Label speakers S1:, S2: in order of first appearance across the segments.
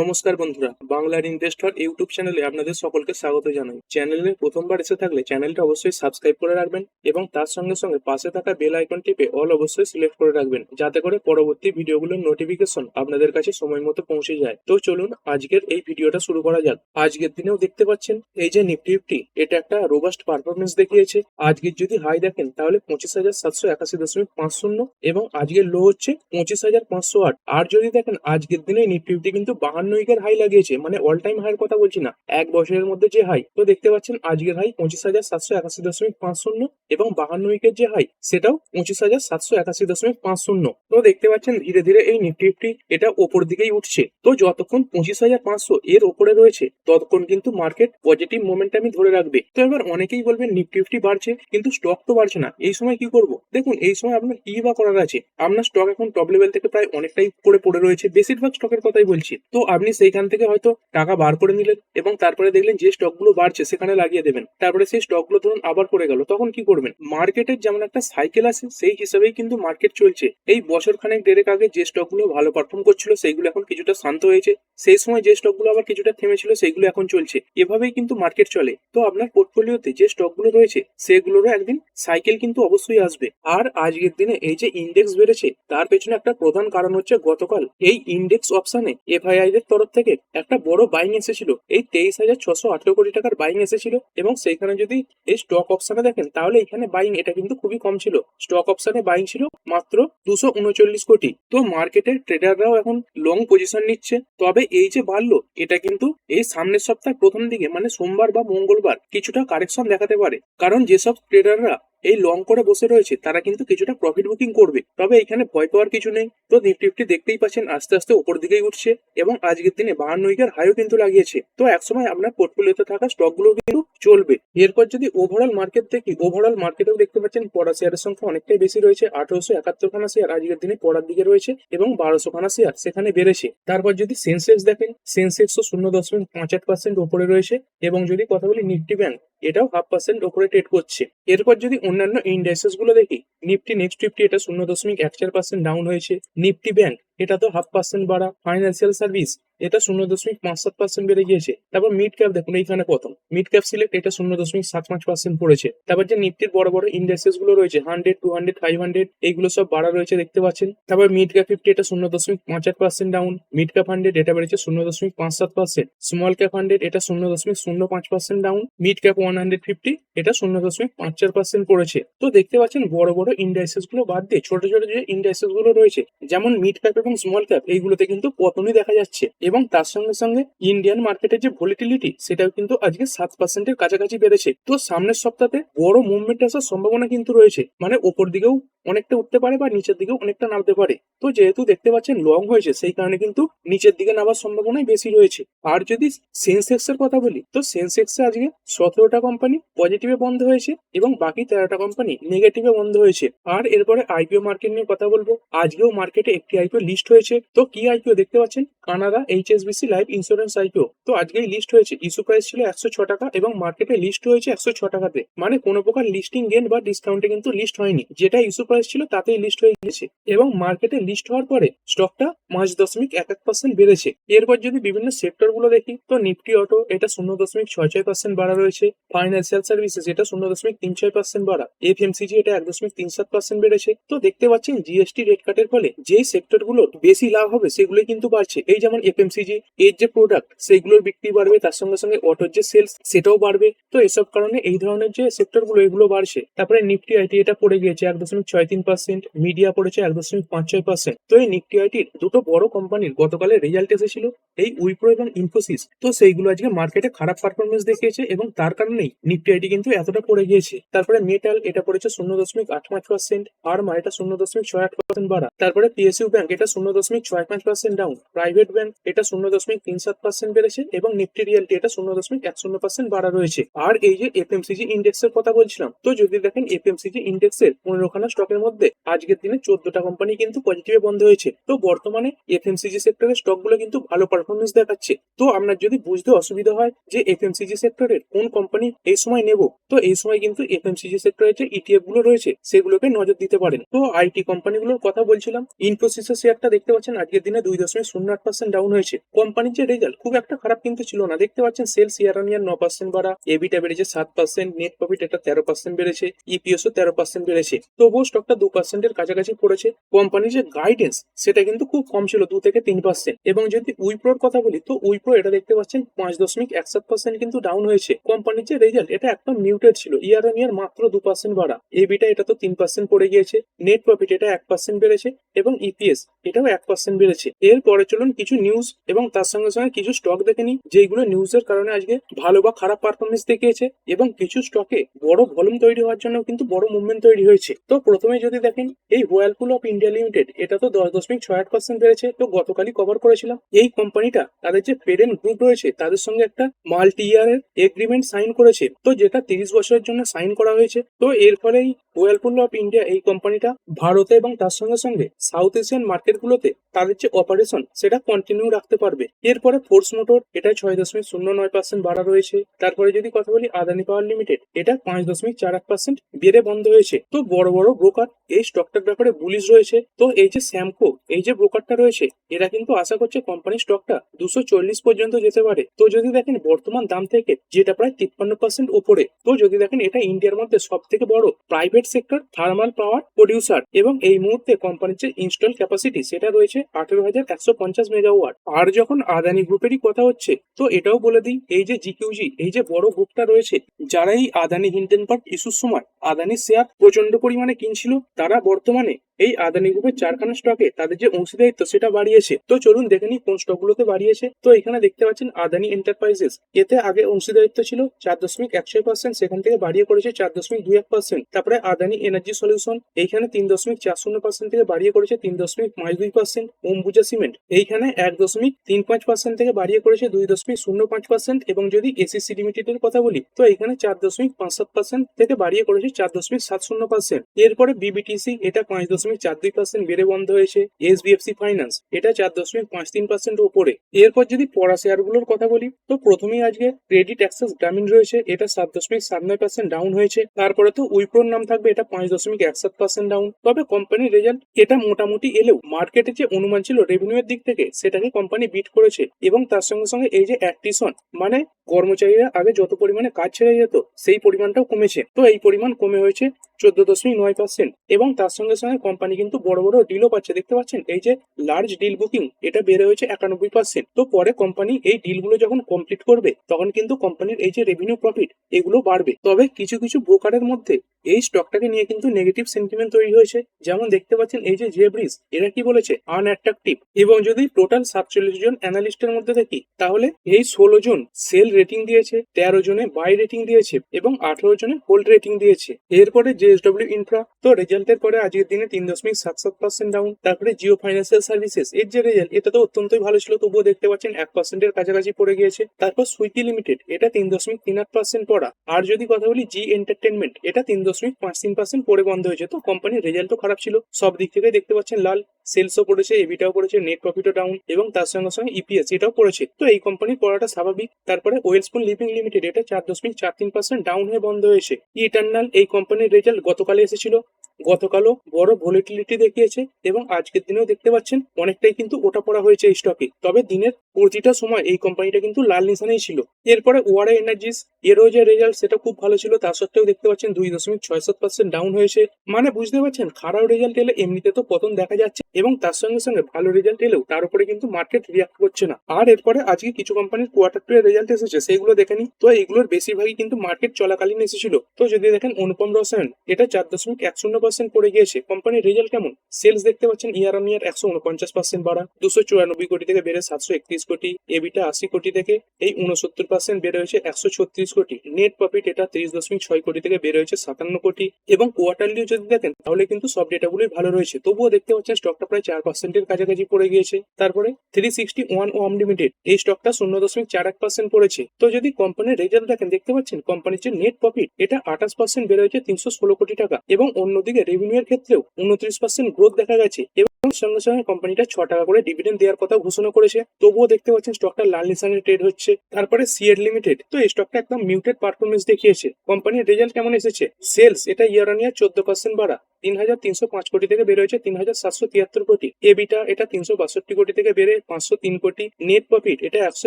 S1: নমস্কার বন্ধুরা, বাংলার ইনভেস্টর ইউটিউব চ্যানেলে আপনাদের সকলকে স্বাগত জানাই। চ্যানেলে প্রথমবার এসে থাকলে চ্যানেলটা অবশ্যই সাবস্ক্রাইব করে রাখবেন এবং তার সঙ্গে সঙ্গে পাশে থাকা বেল আইকন টিপে অল অবশ্যই সিলেক্ট করে রাখবেন, যাতে করে পরবর্তী ভিডিওগুলোর নোটিফিকেশন আপনাদের কাছে সময় মতো পৌঁছে যায়। তো চলুন আজকের এই ভিডিওটা শুরু করা যাক। আজকের দিনেও দেখতে পাচ্ছেন, এই যে নিফটি ফিফটি, এটা একটা রোবাস্ট পারফরমেন্স দেখিয়েছে। আজকের যদি হাই দেখেন, তাহলে পঁচিশ হাজার সাতশো একাশি দশমিক পাঁচ শূন্য এবং আজকের লো হচ্ছে পঁচিশ হাজার পাঁচশো আট। আর যদি দেখেন, আজকের দিনে নিফটি ফিফটি কিন্তু বাহান্ন উইকের হাই লাগিয়েছে মানে অল টাইম হাইয়ের কথা বলছি না। এক বছরের মধ্যে যে হাই তো দেখতে পাচ্ছেন আজকের হাই পঁচিশ হাজার সাতশো একাশি দশমিক পাঁচ শূন্য এবং বাহান্ন উইকের যে হাই সেটাও পঁচিশ হাজার সাতশো একাশি দশমিক পাঁচ শূন্য। তো দেখতে পাচ্ছেন ধীরে ধীরে এই নিফটি ফিফটি এটা ওপর দিকেই উঠছে। তো যতক্ষণ পঁচিশ হাজার পাঁচশো এর ওপরে রয়েছে, ততক্ষণ কিন্তু মার্কেট পজিটিভ মোমেন্টামই ধরে রাখবে। তো এবার অনেকেই বলবেন নিফটি ফিফটি বাড়ছে, কিন্তু স্টক তো বাড়ছে না। এই সময় কি করব? দেখুন, এই সময় আপনার কি বা করার আছে? আপনার স্টক এখন টপ লেভেল থেকে প্রায় অনেকটাই করে পড়ে রয়েছে, বেশিরভাগ স্টকের কথাই বলছি। তো আপনি সেইখান থেকে হয়তো টাকা বার করে নিলেন এবং তারপরে দেখলেন যে স্টকগুলো বাড়ছে, সেখানে লাগিয়ে দেবেন। তারপরে সেই স্টকগুলো ধরুন আবার পড়ে গেল, তখন কি করবেন? মার্কেটের যেমন একটা সাইকেল আছে, সেই হিসাবেই কিন্তু মার্কেট চলছে। এই বছর খানেক দেড়েক আগে যে স্টকগুলো ভালো পারফর্ম করছিল, সেইগুলো এখন কিছুটা শান্ত হয়েছে। সেই সময় যে স্টকগুলো আবার কিছুটা থেমেছিল সেইগুলো এখন চলছে। এভাবেই কিন্তু মার্কেট চলে। তো আপনার পোর্টফোলিওতে যে স্টকগুলো রয়েছে, সেগুলোরও একদিন সাইকেল কিন্তু অবশ্যই আসবে। আর আজকের দিনে এই যে ইন্ডেক্স বেড়েছে, তার পেছনে একটা প্রধান কারণ হচ্ছে গতকাল এই ইন্ডেক্স অপশনে এফআইআই এর তরফ থেকে একটা বড় বাইং এসেছিল। এই তেইশ হাজার ছশো আঠেরো কোটি টাকার বাইং এসেছিল এবং সেইখানে যদি এই স্টক অপশনে দেখেন, তাহলে এখানে বাইং এটা কিন্তু খুবই কম ছিল। স্টক অপশনে বাইং ছিল মাত্র দুশো উনচল্লিশ কোটি। তো মার্কেটের ট্রেডাররাও এখন লং পজিশন নিচ্ছে। তবে এই যে বাড়লো, এটা কিন্তু এই সামনের সপ্তাহ প্রথম দিকে মানে সোমবার বা মঙ্গলবার কিছুটা কারেকশন দেখাতে পারে। কারণ যেসব ট্রেডাররা এই লং করে বসে রয়েছে, তারা কিন্তু কিছুটা প্রফিট বুকিং করবে। তবে এখানে ভয় পাওয়ার কিছু নেই। তো নিফটি ফিফটি দেখতেই পাচ্ছেন, আস্তে আস্তে উপর দিকেই উঠছে এবং আজকের দিনে বাহান্ন উইকের হাইও কিন্তু লাগিয়েছে। তো একসময় আপনার পোর্টফোলিওতে থাকা স্টকগুলো কিন্তু চলবে। এরপর যদি ওভারঅল মার্কেট দেখি ওভারঅল মার্কেটেও দেখতে পাচ্ছেন পড়া শেয়ারের সংখ্যা অনেকটাই বেশি রয়েছে, আঠারোশো একাত্তর খানা শেয়ার আজকের দিনে পড়ার দিকে রয়েছে এবং বারোশো খানা শেয়ার সেখানে বেড়েছে। তারপর যদি সেন্সেক্স দেখেন সেন্সেক্সও শূন্য দশমিক পাঁচ আট পার্সেন্ট ওপরে রয়েছে এবং যদি কথা বলি নিফটি ব্যাংক এটাও হাফ পার্সেন্ট ওপরে ট্রেড করছে। এরপর যদি অন্যান্য ইন্ডাইসেসগুলো দেখি নিফটি নেক্সট ফিফটি এটা শূন্য দশমিক এক চার পার্সেন্ট ডাউন হয়েছে। নিফটি ব্যাংক এটা তো হাফ পার্সেন্ট বাড়া। ফাইন্যান্সিয়াল সার্ভিস এটা শূন্য দশমিক পাঁচ সাত পার্সেন্ট বেড়ে গিয়েছে। তারপর মিড ক্যাপ দেখুন, এইখানে প্রথম। মিড ক্যাপ সিলেক্ট এটা শূন্য দশমিক সাত পাঁচ পার্সেন্ট পড়েছে। তারপর যে নিফটির বড় বড় ইন্ডাইসেসগুলো রয়েছে hundred two hundred five hundred এইগুলো সব বাড়া রয়েছে, দেখতে পাচ্ছেন। তারপর মিড ক্যাপ ফিফটি এটা শূন্য দশমিক পাঁচ আট percent down mid cap hundred এটা বেড়েছে শূন্য দশমিক পাঁচ সাত পার্সেন্ট স্মল ক্যাপ হান্ড্রেড এটা শূন্য দশমিক শূন্য পাঁচ percent down mid cap one hundred fifty এটা শূন্য দশমিক পাঁচ চার পার্সেন্ট পড়েছে তো দেখতে পাচ্ছেন বড় বড় ইন্ডাইসেসগুলো বাদ দিয়ে ছোট ছোট যে ইন্ডাইসেসগুলো রয়েছে, যেমন মিড ক্যাপ এবং স্মল ক্যাপ এইগুলোতে কিন্তু পতনই দেখা যাচ্ছে। এবং তার সঙ্গে সঙ্গে ইন্ডিয়ান মার্কেটের যে ভলিটিলিটি সেটাও কিন্তু আজকে সাত পার্সেন্টের কাছাকাছি বেড়েছে। তো সামনের সপ্তাহে বড় মুভমেন্ট আসার সম্ভাবনা কিন্তু রয়েছে। মানে ওপর দিকেও অনেকটা উঠতে পারে বা নিচের দিকেও অনেকটা নামতে পারে। তো যেহেতু দেখতে পাচ্ছেন লং হয়েছে, সেই কারণে কিন্তু নিচের দিকে নামার সম্ভাবনাই বেশি রয়েছে। আর যদি সেন্সেক্স এর কথা বলি, তো সেন্সেক্স আজকে সতেরোটা কোম্পানি পজিটিভে বন্ধ হয়েছে এবং বাকি তেরোটা কোম্পানি নেগেটিভে বন্ধ হয়েছে। আর এরপরে আইপিও মার্কেট নিয়ে কথা বলব। আজকেও মার্কেটে একটি আইপিও লিস্ট হয়েছে। তো কি আইপিও দেখতে পাচ্ছেন? Canara HSBC life insurance IPO তো আজকেই লিস্ট হয়েছে। ইস্যু প্রাইস ছিল একশো ছ টাকা এবং মার্কেটে লিস্ট হয়েছে একশো ছ টাকাতে। মানে কোনো প্রকার লিস্টিং গেন বা ডিসকাউন্টে কিন্তু লিস্ট হয়নি। যেটা ইস্যু প্রাইস ছিল তাতেই লিস্ট হয়ে গেছে এবং মার্কেটে লিস্ট হওয়ার পরে স্টকটা পাঁচ দশমিক এক এক পার্সেন্ট বেড়েছে। এরপর যদি বিভিন্ন সেক্টরগুলো দেখি, তো নিফটি অটো এটা শূন্য দশমিক ছয় ছয় পার্সেন্ট বাড়া রয়েছে। ফাইন্যান্সিয়াল সার্ভিসেস এটা শূন্য দশমিক তিন ছয় পার্সেন্ট বাড়া। এফএমসিজি এটা এক দশমিক তিন সাত পার্সেন্ট বেড়েছে। তো দেখতে পাচ্ছেন জিএসটি রেট কাটের ফলে যে সেক্টরগুলো বেশি লাভ হবে, সেগুলোই কিন্তু বাড়ছে। এই যেমন এফএমসিজি এর যে প্রোডাক্ট সেগুলোর বিক্রি বাড়বে, তার সঙ্গে সঙ্গে অটোর যে সেলস সেটাও বাড়বে। তো এসব কারণে এই ধরনের যে সেক্টরগুলো, এগুলো বাড়ছে। তারপরে নিফটি আইটি এটা পড়ে গিয়েছে এক দশমিক ছয় তিন পার্সেন্ট মিডিয়া পড়েছে এক দশমিক পাঁচ ছয় পার্সেন্ট তো এই নিফটি আইটির দুটো বড় কোম্পানির গতকালের রেজাল্ট এসেছিল, এই উইপ্রো এবং ইনফোসিস তো সেইগুলো আজকে মার্কেটে খারাপ পারফরমেন্স দেখিয়েছে এবং তার কারণেই নিফটি আইটি কিন্তু এতটা পড়ে গিয়েছে। তারপরে মেটাল এটা পড়েছে শূন্য দশমিক আট পাঁচ পার্সেন্ট আরমা এটা শূন্য দশমিক ছয় আট পার্সেন্ট বাড়া। তারপরে পিএসইউ ব্যাংক এটা শূন্য দশমিক ছয় পাঁচ পার্সেন্ট ডাউন প্রাইভেট ব্যাংক এটা শূন্য দশমিক তিন সাত পার্সেন্ট বেড়েছে এবং নিফটি রিয়েলটি এটা শূন্য দশমিক এক শূন্য পার্সেন্ট বাড়া রয়েছে। আর এই যে এফএমসিজি ইন্ডেক্স এর কথা বলছিলাম, তো যদি দেখেন এফএমসিজি ইন্ডেক্স এর পনেরো খানা স্টকের মধ্যে আজকের দিনে চোদ্দটা কোম্পানি কিন্তু পজিটিভে বন্ধ হয়েছে। তো বর্তমানে এফএমসিজি সেক্টরের স্টকগুলো কিন্তু ভালো পারফরমেন্স দেখাচ্ছে। তো আপনার যদি বুঝতে অসুবিধা হয় যে এফএমসিজি সেক্টরের কোন কোম্পানি এই সময় নেব। তো এই সময় কিন্তু এফএমসিজি সেক্টরের যে ইটিএফগুলো রয়েছে, সেগুলোকে নজর দিতে পারেন। তো আইটি কোম্পানিগুলোর কথা বলছিলাম ইনফোসিসের শেয়ারটা দেখতে পাচ্ছেন, আজকের দিনে দুই দশমিক শূন্য আট পার্সেন্ট ডাউন হয়েছে। কোম্পানির যে রেজাল্ট খুব একটা খারাপ কিন্তু ছিল না। দেখতে পাচ্ছেন সেলস ইয়ার অন ইয়ার ন পার্সেন্ট বাড়া এবিটা বেড়েছে সাত পার্সেন্ট নেট প্রফিট এটা তেরো পার্সেন্ট বেড়েছে ইপিএসও তেরো পার্সেন্ট বেড়েছে। তবুও স্টকটা দু পার্সেন্টের কাছাকাছি পড়েছে। কোম্পানির যে গাইডেন্স সেটা কিন্তু খুব কম ছিল, দু থেকে তিন পার্সেন্ট এবং যদি উইপ্রোর কথা বলি, তো উইপ্রো এটা দেখতে পাচ্ছেন, পাঁচ দশমিক এক সাত পার্সেন্ট কিন্তু ডাউন হয়েছে। কোম্পানির যে রেজাল্ট, এটা একদম মিউটেড ছিল। ইয়ার অন ইয়ার মাত্র দু পার্সেন্ট বাড়া। এবিটা এটা তো তিন পার্সেন্ট পড়ে গিয়েছে। নেট প্রফিট এটা এক পার্সেন্ট বেড়েছে এবং ইপিএস এটাও এক পার্সেন্ট বেড়েছে। এরপরে চলুন কিছু নিউজ এবং তার সঙ্গে সঙ্গে কিছু স্টক দেখে নিই যেগুলো নিউজের কারণে আজকে ভালো বা খারাপ পারফরমেন্স দেখিয়েছে এবং কিছু স্টকে বড় ভলিউম তৈরি হওয়ার জন্য কিন্তু বড় মুভমেন্ট তৈরি হয়েছে। তো প্রথমে যদি দেখেন, এই হোয়ালপুল অফ ইন্ডিয়া লিমিটেড এটা তো দশ দশমিক ছয় আট পার্সেন্ট বেড়েছে। তো গতকালই কভার করেছিলাম। এই কোম্পানিটা তাদের যে পেরেন্ট গ্রুপ রয়েছে, তাদের সঙ্গে একটা মাল্টি ইয়ারের এগ্রিমেন্ট সাইন করেছে। তো যেটা তিরিশ বছরের জন্য সাইন করা হয়েছে তো এর ফলে এই হোয়ালপুল অফ ইন্ডিয়া এই কোম্পানিটা ভারতে এবং তার সঙ্গে সঙ্গে সাউথ এশিয়ান মার্কেটগুলোতে তাদের যে অপারেশন সেটা কন্টিনিউ রাখতে পারবে। এরপরে ফোর্স মোটর এটা ছয় দশমিক শূন্য নয় পার্সেন্ট বাড়া রয়েছে। তারপরে যদি কথা বলি আদানি পাওয়ার লিমিটেড এটা পাঁচ দশমিক চার এক পার্সেন্ট বেড়ে বন্ধ হয়েছে। তো বড় বড় ব্রোকার এই স্টকটার ব্যাপারে বুলিশ রয়েছে। তো এই যে স্যামকো এই যে ব্রোকারটা রয়েছে, এরা কিন্তু আশা করছে কোম্পানির স্টকটা দুশো চল্লিশ পর্যন্ত যেতে পারে। তো যদি দেখেন বর্তমান দাম থেকে, যেটা প্রায় তিপ্পান্ন পার্সেন্ট উপরে, তো যদি দেখেন এটা ইন্ডিয়ার মধ্যে সব থেকে বড় private sector thermal power producer এবং এই মুহূর্তে কোম্পানির যে ইনস্টল ক্যাপাসিটি সেটা রয়েছে আঠেরো হাজার একশো পঞ্চাশ মেগাওয়াট আর যখন আদানি গ্রুপেরই কথা হচ্ছে, তো এটাও বলে দিই, এই যে জিকিউজি এই যে বড় গ্রুপটা রয়েছে, যারা এই আদানি হিন্ডেনবার্গ ইস্যুর সময় আদানি শেয়ার প্রচণ্ড পরিমাণে কিনছিল, তারা বর্তমানে এই আদানি গ্রুপের চারখানা স্টকে তাদের যে অংশীদারিত্ব সেটা বাড়িয়েছে। তো চলুন দেখে নিই কোন স্টকগুলোতে বাড়িয়েছে। তো এখানে দেখতে পাচ্ছেন আদানি এন্টারপ্রাইজেস এতে আগে অংশীদারিত্ব ছিল চার দশমিক একশো পার্সেন্ট সেখান থেকে বাড়িয়ে করেছে চার দশমিক দুই এক পার্সেন্ট তারপরে আদানি এনার্জি সলিউশন এইখানে তিন দশমিক চার শূন্য পার্সেন্ট থেকে বাড়িয়ে করেছে তিন দশমিক পাঁচ দুই পার্সেন্ট অম্বুজা সিমেন্ট এইখানে এক দশমিক তিন পাঁচ পার্সেন্ট থেকে বাড়িয়ে করেছে দুই দশমিক শূন্য পাঁচ পার্সেন্ট এবং যদি এসিসি লিমিটেড এর কথা বলি, তো এখানে চার দশমিক পাঁচ সাত পার্সেন্ট থেকে বাড়িয়ে করেছে চার দশমিক সাত শূন্য পার্সেন্ট এরপরে বিবিটিসি এটা পাঁচ দশমিক চার দুই পার্সেন্ট বেড়ে বন্ধ হয়েছে এসবিএফসি ফাইন্যান্স এটা চার দশমিক পাঁচ তিন পার্সেন্ট উপরে। এরপর যদি পড়া শেয়ারগুলোর কথা বলি, তো প্রথমেই আজকে ক্রেডিট অ্যাক্সেস গ্রামীণ রয়েছে, এটা সাত দশমিক সাত নয় পার্সেন্ট ডাউন হয়েছে। তারপরে তো উইপ্রোর নাম থাকবে, এটা পাঁচ দশমিক এক সাত পার্সেন্ট ডাউন তবে কোম্পানির রেজাল্ট এটা মোটামুটি এলেও মার্কেটে যে অনুমান ছিল রেভিনিউ এর দিক থেকে, সেটাকে কোম্পানি বিট করেছে। এবং তার সঙ্গে সঙ্গে এই যে অ্যাক্টিশন মানে কর্মচারীরা আগে যত পরিমাণে কাজ ছেড়ে যেত, সেই পরিমাণটাও কমেছে। তো এই পরিমাণ কমে হয়েছে চোদ্দ দশমিক নয় পার্সেন্ট এবং তার সঙ্গে সঙ্গে কোম্পানি কিন্তু বড় বড় ডিলও পাচ্ছে। দেখতে পাচ্ছেন? এই যে লার্জ ডিল বুকিং এটা বেড়ে হয়েছে একানব্বই পার্সেন্ট তো পরে কোম্পানি এই ডিলগুলো যখন কমপ্লিট করবে, তখন কিন্তু কোম্পানির এই যে রেভিনিউ প্রফিট এগুলো বাড়বে। তবে কিছু কিছু ব্রোকারের মধ্যে এই স্টকটাকে নিয়ে কিন্তু নেগেটিভ সেন্টিমেন্ট তৈরি হয়েছে। যেমন দেখতে পাচ্ছেন এই যে জেব্রিজ এরা কি বলেছে? আনঅ্যাট্রাকটিভ এবং যদি টোটাল সাতচল্লিশ জন অ্যানালিস্টের মধ্যে দেখি তাহলে এই ষোলো জন সেল রেটিং দিয়েছে, তেরো জনে বাই রেটিং দিয়েছে এবং আঠারো জনে হোল্ড রেটিং দিয়েছে। এরপরে জেএসডব্লিউ ইনফ্রা তো রেজাল্টের পরে আজকের দিনে তিন দশমিক সাত সাত পার্সেন্ট ডাউন তারপরে জিও ফাইন্যান্সিয়াল সার্ভিসেস এর যে রেজাল্ট এটা তো অত্যন্তই ভালো ছিল, তবুও দেখতে পাচ্ছেন এক পার্সেন্টের কাছাকাছি পড়ে গিয়েছে। তারপর সুইকি লিমিটেড এটা তিন দশমিক তিন আট পার্সেন্ট পড়া। আর যদি কথা বলি জি এন্টারটেনমেন্ট এটা তিন দশমিক পাঁচ তিন পার্সেন্ট পড়ে বন্ধ হয়েছে। তো কোম্পানির রেজাল্টও খারাপ ছিল। সব দিক থেকে দেখতে পাচ্ছেন লাল। সেলসও পড়েছে এবিটাও পড়েছে নেট প্রফিটও ডাউন এবং তার সঙ্গে সঙ্গে ইপিএস এটাও পড়েছে। তো এই কোম্পানির পড়াটা স্বাভাবিক। তারপরে ওয়েলস্পুন লিভিং লিমিটেড এটা চার দশমিক চার তিন পার্সেন্ট ডাউন হয়ে বন্ধ হয়েছে। ইটার্নাল এই কোম্পানির রেজাল্ট গতকালে এসেছিল। গতকালও বড় ভলিটিলিটি দেখিয়েছে এবং আজকের দিনেও দেখতে পাচ্ছেন অনেকটাই কিন্তু ওটা পড়া হয়েছে এই স্টকে তবে দিনের প্রতিটা সময় এই কোম্পানিটা কিন্তু লাল নিশানেই ছিল। এরপরে ওয়ারা এনার্জিস এরও যে রেজাল্ট সেটা খুব ভালো ছিল, তা সত্ত্বেও দেখতে পাচ্ছেন দুই দশমিক ছয় সাত পার্সেন্ট ডাউন হয়েছে। মানে বুঝতে পারছেন, খারাপ রেজাল্ট এলে এমনিতে তো পতন দেখা যাচ্ছে এবং তার সঙ্গে সঙ্গে ভালো রেজাল্ট এলেও তার উপরে কিন্তু মার্কেট রিয়াক্ট করছে না। আর এরপরে আজকে কিছু কোম্পানির কোয়ার্টার টু এর রেজাল্ট এসেছে সেইগুলো দেখেনি তো এইগুলোর বেশিরভাগই কিন্তু মার্কেট চলাকালীন এসেছিল। তো যদি দেখেন অনুপম রসায়ন, এটা চার দশমিক এক শূন্য পার্সেন্ট পড়ে গিয়েছে। কোম্পানির রেজাল্ট কেমন? সেলস দেখতে পাচ্ছেন ইয়ার অন ইয়ার একশো উনপঞ্চাশ পার্সেন্ট বাড়া দুশো চুরানব্বই কোটি থেকে বেড়ে সাতশো একত্রিশ কোটি এবিটা আশি কোটি থেকে এই উনসত্তর পার্সেন্ট বেড়ে হয়েছে একশো ছত্রিশ কোটি নেট প্রফিট এটা তিরিশ দশমিক ছয় কোটি থেকে বেড়ে হয়েছে সাতান্ন কোটি এবং কোয়ার্টারলি যদি দেখেন, তাহলে কিন্তু সব ডেটাগুলোই ভালো রয়েছে। তবুও দেখতে পাচ্ছেন স্টকটা প্রায় চার পার্সেন্টের কাছাকাছি পড়ে গিয়েছে। তারপরে থ্রি সিক্সটি ওয়ান ওয়াম লিমিটেড এই স্টকটা শূন্য দশমিক চার এক পার্সেন্ট পড়েছে। তো যদি কোম্পানির রেজাল্ট দেখেন, দেখতে পাচ্ছেন কোম্পানির যে নেট প্রফিট এটা আঠাশ পার্সেন্ট বের হয়েছে তিনশো ষোলো কোটি টাকা এবং অন্যদিকে রেভিনিউ এর ক্ষেত্রেও উনত্রিশ পার্সেন্ট গ্রোথ দেখা গেছে। এবং সঙ্গে সঙ্গে কোম্পানিটা ছ টাকা করে ডিভিডেন্ড দেওয়ার কথা ঘোষণা করেছে। তবুও দেখতে পাচ্ছেন স্টকটা লাল নিশানে ট্রেড হচ্ছে। তারপরে সিএড লিমিটেড তো এই স্টকটা একদম মিউটেড পারফরমেন্স দেখিয়েছে। কোম্পানির রেজাল্ট কেমন এসেছে? সেলস এটা ইয়ার অন ইয়ার চোদ্দ পার্সেন্ট বাড়া। তিন হাজার তিনশো পাঁচ কোটি থেকে বেড়ে হয়েছে তিন হাজার সাতশো তিয়াত্তর কোটি। এবিটা, এটা তিনশো বাষট্টি কোটি থেকে বেড়ে পাঁচশো তিন কোটি। নেট প্রফিট এটা একশো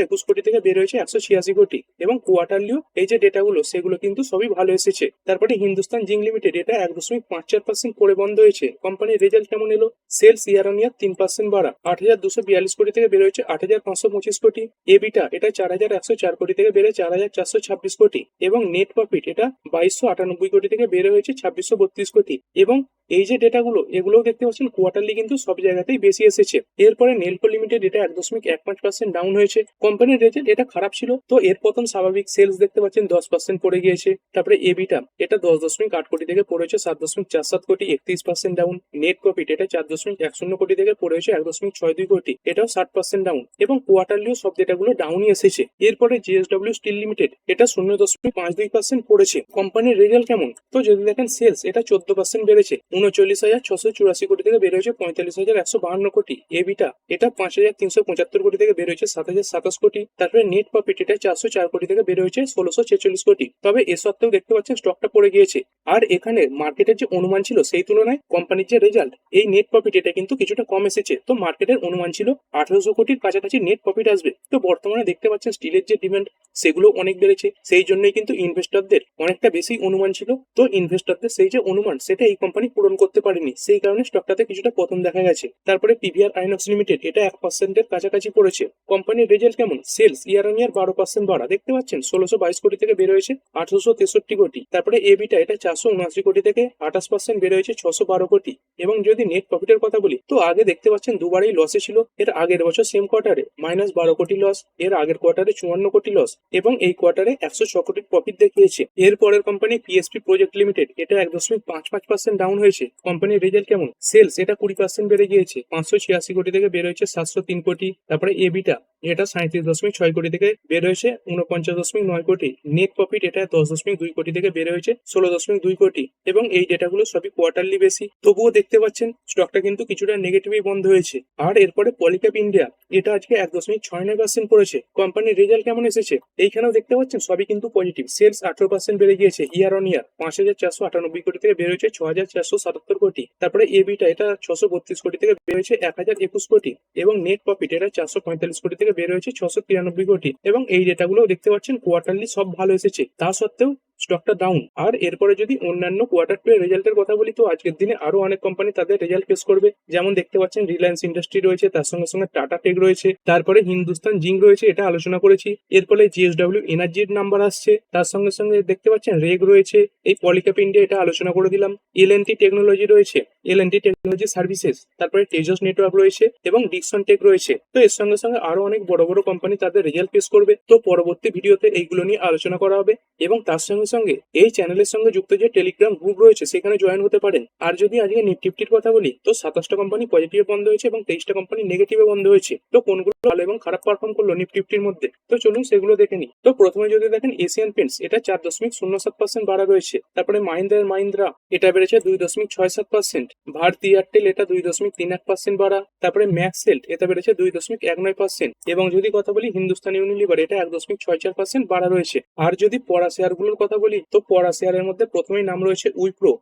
S1: একুশ কোটি থেকে বেড়ে হয়েছে একশো ছিয়াশি কোটি। এবং কোয়ার্টারলিও এই যে ডেটাগুলো সেগুলো কিন্তু সবই ভালো এসেছে। তারপরে হিন্দুস্তান জিঙ্ক লিমিটেড এটা এক দশমিক পাঁচ চার পার্সেন্ট পরে বন্ধ হয়েছে। কোম্পানির রেজাল্ট কেমন এলো? সেলস ইয়ার অন ইয়ার তিন পার্সেন্ট বাড়া। আট হাজার দুশো বিয়াল্লিশ কোটি থেকে বেড়ে হয়েছে আট হাজার পাঁচশো পঁচিশ কোটি। এবিটা, এটা চার হাজার একশো চার কোটি থেকে বেড়ে চার হাজার চারশো ছাব্বিশ কোটি। এবং নেট প্রফিট এটা বাইশশো আটানব্বই কোটি থেকে বেড়ে হয়েছে ছাব্বিশশো বত্রিশ কোটি। এবং এই যে ডেটাগুলো, এগুলোও দেখতে পাচ্ছেন কোয়ার্টারলি কিন্তু সব জায়গাতেই বেশি এসেছে। এরপরে নেলকো লিমিটেড এটা এক দশমিক এক পাঁচ পার্সেন্ট ডাউন হয়েছে। কোম্পানির রেজাল্ট এটা খারাপ ছিল। তো এর প্রথম স্বাভাবিক সেলস দেখতে পাচ্ছেন দশ পার্সেন্ট পড়ে গিয়েছে। তারপরে এবিটা এটা দশ দশমিক আট কোটি থেকে পড়েছে সাত দশমিক চার সাত কোটি, একত্রিশ পার্সেন্ট ডাউন নেট প্রফিট এটা চার দশমিক এক শূন্য কোটি থেকে পড়েছে এক দশমিক ছয় দুই কোটি, এটাও ষাট পার্সেন্ট ডাউন এবং কোয়ার্টারলিও সব ডেটাগুলো ডাউনই এসেছে। এরপরে জিএসডব্লিউ স্টিল লিমিটেড এটা শূন্য দশমিক পাঁচ দুই পার্সেন্ট পড়েছে। কোম্পানির রেজাল্ট কেমন? তো যদি দেখেন সেলস এটা চোদ্দ পার্সেন্ট বেড়েছে। উনচল্লিশ হাজার ছশো চুরাশি কোটি থেকে বেড়ে হয়েছে পঁয়তাল্লিশ হাজার একশো বাহান্ন কোটি। এবিটা এটা পাঁচ হাজার তিনশো পঁচাত্তর কোটি থেকে বেড়ে হয়েছে সাত হাজার সাতাশ কোটি। তারপরে নেট প্রফিট এটা চারশো চার কোটি থেকে বেড়ে হয়েছে ষোলোশো ছেচল্লিশ কোটি। তবে এ সত্ত্বেও দেখতে পাচ্ছেন স্টকটা পড়ে গিয়েছে। আর এখানে মার্কেটের যে অনুমান ছিল সেই তুলনায় কোম্পানির যে রেজাল্ট এই নেট প্রফিট এটা কিন্তু কিছুটা কম এসেছে। তো মার্কেটের অনুমান ছিল আঠারোশো কোটির কাছাকাছি নেট প্রফিট আসবে। তো বর্তমানে দেখতে পাচ্ছেন স্টিলের যে ডিমান্ড সেগুলো অনেক বেড়েছে। সেই জন্যই কিন্তু ইনভেস্টরদের অনেকটা বেশি অনুমান ছিল। তো ইনভেস্টরদের সেই যে অনুমান, সেটা এই কোম্পানি পূরণ করতে পারেনি। সেই কারণে স্টকটাতে কিছুটা পতন দেখা গেছে। তারপরে পিভিআর আইনক্স লিমিটেড এটা এক পার্সেন্টের কাছাকাছি পড়েছে। কোম্পানির রেজাল্ট কেমন? সেলস ইয়ার অন ইয়ার বারো পার্সেন্ট বাড়া। দেখতে পাচ্ছেন, ষোলোশো বাইশ কোটি থেকে বের হয়েছে, আঠারোশো তেষট্টি কোটি। তারপরে এবিটা এটা চারশো উনআশি কোটি থেকে আঠাশ পার্সেন্ট বের হয়েছে, ছশো বারো কোটি। এবং যদি নেট প্রফিটের কথা বলি, তো আগে দেখতে পাচ্ছেন দুবারই লসে ছিল। এর আগের বছর সেম কোয়ার্টারে মাইনাস বারো কোটি লস এর আগের কোয়ার্টারে চুয়ান্ন কোটি লস এবং এই কোয়ার্টারে একশো ছ কোটির প্রফিট দেখিয়েছে। এর পরের কোম্পানি পিএসপি প্রজেক্ট লিমিটেড এটা এক দশমিক পাঁচ পাঁচ পার্সেন্ট ডাউন হয়েছে। কোম্পানির রেজাল্ট কেমন? সেলস এটা কুড়ি পার্সেন্ট বেড়ে গিয়েছে। পাঁচশো ছিয়াশি কোটি থেকে বের হয়েছে সাতশো তিন কোটি। তারপরে এবিটা এটা সাঁত্রিশ দশমিক ছয় কোটি থেকে বের হয়েছে উনপঞ্চাশ দশমিক নয় কোটি। নেট প্রফিট এটা দশ দশমিক দুই কোটি থেকে বের হয়েছে ষোলো দশমিক দুই কোটি। এবং এই ডেটাগুলো সবই কোয়ার্টারলি বেশি তবুও দেখতে পাচ্ছেন স্টকটা কিন্তু কিছুটা নেগেটিভই বন্ধ হয়েছে। আর এরপরে পলিক্যাপ ইন্ডিয়া এটা আজকে এক দশমিক ছয় নয় পার্সেন্ট পড়েছে। কোম্পানির রেজাল্ট কেমন এসেছে? এইখানেও দেখতে পাচ্ছেন, সবই কিন্তু পজিটিভ সেলস আঠারো পার্সেন্ট বেড়ে গিয়েছে ইয়ার অন ইয়ার পাঁচ হাজার চারশো আটানব্বই কোটি থেকে বের হয়েছে ছ হাজার চারশো সাতাত্তর কোটি। তারপরে এবিটা এটা ছশো বত্রিশ কোটি থেকে বের হয়েছে এক হাজার একুশ কোটি। এবং নেট প্রফিট এটা চারশো পঁয়তাল্লিশ কোটি থেকে বের হয়েছে ছশো তিরানব্বই কোটি। এবং এই ডেটাগুলো দেখতে পাচ্ছেন কোয়ার্টারলি সব ভালো এসেছে। তা সত্ত্বেও স্টকটা ডাউন আর এরপরে যদি অন্যান্য কোয়ার্টার টু রেজাল্টের কথা বলি, তো আজকের দিনে আরও অনেক কোম্পানি তাদের রেজাল্ট পেশ করবে। যেমন দেখতে পাচ্ছেন রিলায়েন্স ইন্ডাস্ট্রি রয়েছে, তার সঙ্গে সঙ্গে টাটা টেক রয়েছে, তারপরে হিন্দুস্তান জিঙ্ক রয়েছে, এটা আলোচনা করেছি। এরপরে জিএসডব্লিউ এনার্জির নাম্বার আসছে, তার সঙ্গে সঙ্গে দেখতে পাচ্ছেন রেগ রয়েছে, এই পলিক্যাপ ইন্ডিয়া এটা আলোচনা করে দিলাম। এল টেকনোলজি রয়েছে এল টেকনোলজি সার্ভিসেস তারপরে তেজস নেটওয়ার্ক রয়েছে এবং ডিকসন টেক রয়েছে। তো এর সঙ্গে সঙ্গে আরও অনেক বড় বড় কোম্পানি তাদের রেজাল্ট পেশ করবে। তো পরবর্তী ভিডিওতে এইগুলো নিয়ে আলোচনা করা হবে এবং তার সঙ্গে সঙ্গে সঙ্গে, এই চ্যানেলের সঙ্গে যুক্ত যে টেলিগ্রাম গ্রুপ রয়েছে, সেখানে জয়েন হতে পারেন। আর যদি আজকে নিফটিফটির কথা বলি, তো সাতাশটা কোম্পানি পজিটিভে বন্ধ হয়েছে এবং তেইশটা কোম্পানি নেগেটিভে বন্ধ হয়েছে। তো কোনগুলো ভালো এবং খারাপ পারফর্ম করল নিফটিফটির মধ্যে। তো চলুন সেগুলো দেখে নিই। তো প্রথমে যদি দেখেন এশিয়ান পেন্টস এটা চার দশমিক শূন্য সাত পার্সেন্ট বাড়া রয়েছে। তারপরে মাহিন্দ্রা মাহিন্দ্রা এটা বেড়েছে দুই দশমিক ছয় সাত পার্সেন্ট ভারতী এয়ারটেল এটা দুই দশমিক তিন এক পার্সেন্ট বাড়া। তারপরে ম্যাক্স হেলথ এটা বেড়েছে দুই দশমিক এক নয় পার্সেন্ট এবং যদি কথা বলি হিন্দুস্তান ইউনিলিভার এটা এক দশমিক ছয় চার পার্সেন্ট বাড়া রয়েছে। আর যদি পড়া শেয়ারগুলোর কথা বলি, তো পড়া শেয়ারের মধ্যে প্রথমেই নাম রয়েছে উইপ্রো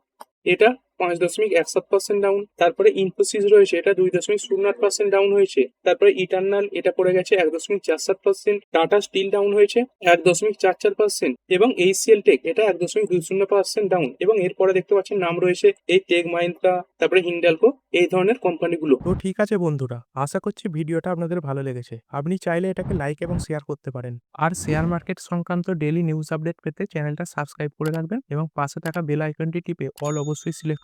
S1: এটা পাঁচ দশমিক এক সাত পার্সেন্ট ডাউন তারপরে ইনফোসিস রয়েছে এটা দুই দশমিক শূন্য আট পার্সেন্ট ডাউন হয়েছে, তারপরে ইটার্নাল এটা পড়ে গেছে এক দশমিক চার সাত পার্সেন্ট টাটা স্টিল ডাউন হয়েছে এক দশমিক চার চার পার্সেন্ট এবং এইচসিএল টেক এটা এক দশমিক দুই শূন্য পার্সেন্ট ডাউন এবং এরপরে দেখতে পাচ্ছেন নাম রয়েছে এই টেক মাইন্দ্রা তারপরে হিন্ডালকো এই ধরনের কোম্পানিগুলো
S2: তো ঠিক আছে বন্ধুরা, আশা করছি ভিডিওটা আপনাদের ভালো লেগেছে। আপনি চাইলে এটাকে লাইক এবং শেয়ার করতে পারেন। আর শেয়ার মার্কেট সংক্রান্ত ডেলি নিউজ আপডেট পেতে চ্যানেলটা সাবস্ক্রাইব করে রাখবেন এবং পাশে থাকা বেল আইকনটি টিপে অল অবশ্যই সিলেক্ট